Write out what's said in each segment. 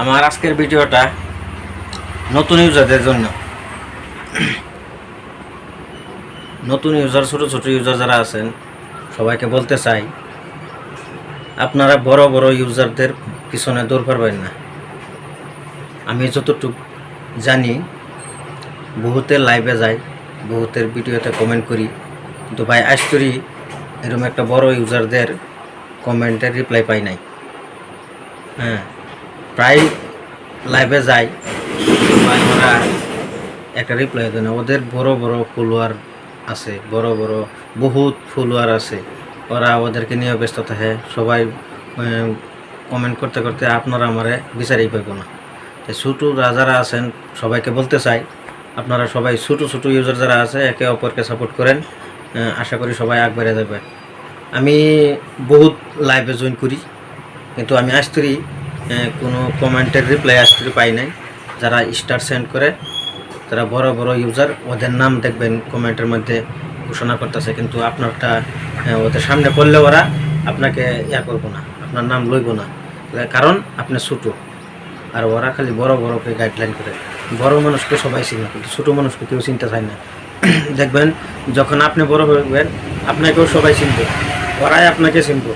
আমার আজকের ভিডিওটা নতুন ইউজারদের জন্য। নতুন ইউজার, ছোট ছোট ইউজার যারা আছেন, সবাইকে বলতে চাই, আপনারা বড় বড় ইউজারদের পিছনে দৌড় পারবেন না। আমি যতটুকু জানি বহুতের লাইভে যাই, বহুতের ভিডিওতে কমেন্ট করি। কিন্তু ভাই, আজ করি এরকম একটা বড় ইউজারদের কমেন্টের রিপ্লাই পাই নাই। হ্যাঁ। প্রায় লাইভে যাই ওরা একটা রিপ্লাই দেয় না। ওদের বড় বড় ফলোয়ার আছে, বড় বড়, বহুত ফলোয়ার আছে। ওরা ওদেরকে নিয়ে ব্যস্ত থাকে। সবাই কমেন্ট করতে করতে আপনারা আমারে বিচারেই পাইব না। তো ছোটো যারা আছেন, সবাইকে বলতে চাই, আপনারা সবাই ছোটো ছোটো ইউজার যারা আছে, একে অপরকে সাপোর্ট করেন। আশা করি সবাই আগ বেড়ে যাবেন আমি বহুত লাইভে জয়েন করি, কিন্তু আমি আসতরি কোনো কমেন্টের রিপ্লাই আসতে পাই নাই। যারা স্টার সেন্ড করে, তারা বড় বড় ইউজার ওদের নাম দেখবেন কমেন্টের মধ্যে ঘোষণা করতেছে, কিন্তু আপনারটা ওদের সামনে করলে ওরা আপনাকে ইয়া করব না, আপনার নাম লইব না। কারণ আপনি ছোটো, আর ওরা খালি বড় বড়কে গাইডলাইন করে। বড় মানুষকে সবাই চিনে, কিন্তু ছোটো মানুষকে কেউ চিনতে চায় না। দেখবেন, যখন আপনি বড় হবেন, আপনাকেও সবাই চিনবে, ওরাই আপনাকে চিনবে।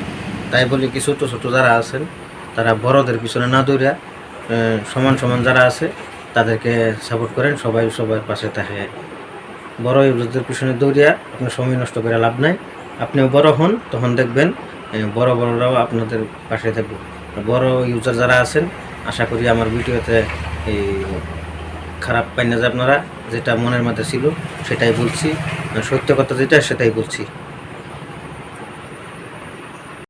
তাই বলি কি ছোটো ছোটো যারা আছেন তারা বড়দের পিছনে না দৌড়া সমান সমান যারা আছে, তাদেরকে সাপোর্ট করেন, সবাই সবার পাশে থাকে। বড় ইউজারদের পিছনে দৌড়িয়া আপনার সময় নষ্ট করে লাভ নাই। আপনিও বড় হন, তখন দেখবেন বড় বড়রাও আপনাদের পাশে থাকবে। বড় ইউজার যারা আছেন, আশা করি আমার ভিডিওতে এই খারাপ পাই না যে আপনারা, যেটা মনের মধ্যে ছিল, সেটাই বলছি। সত্য কথা যেটা, সেটাই বলছি।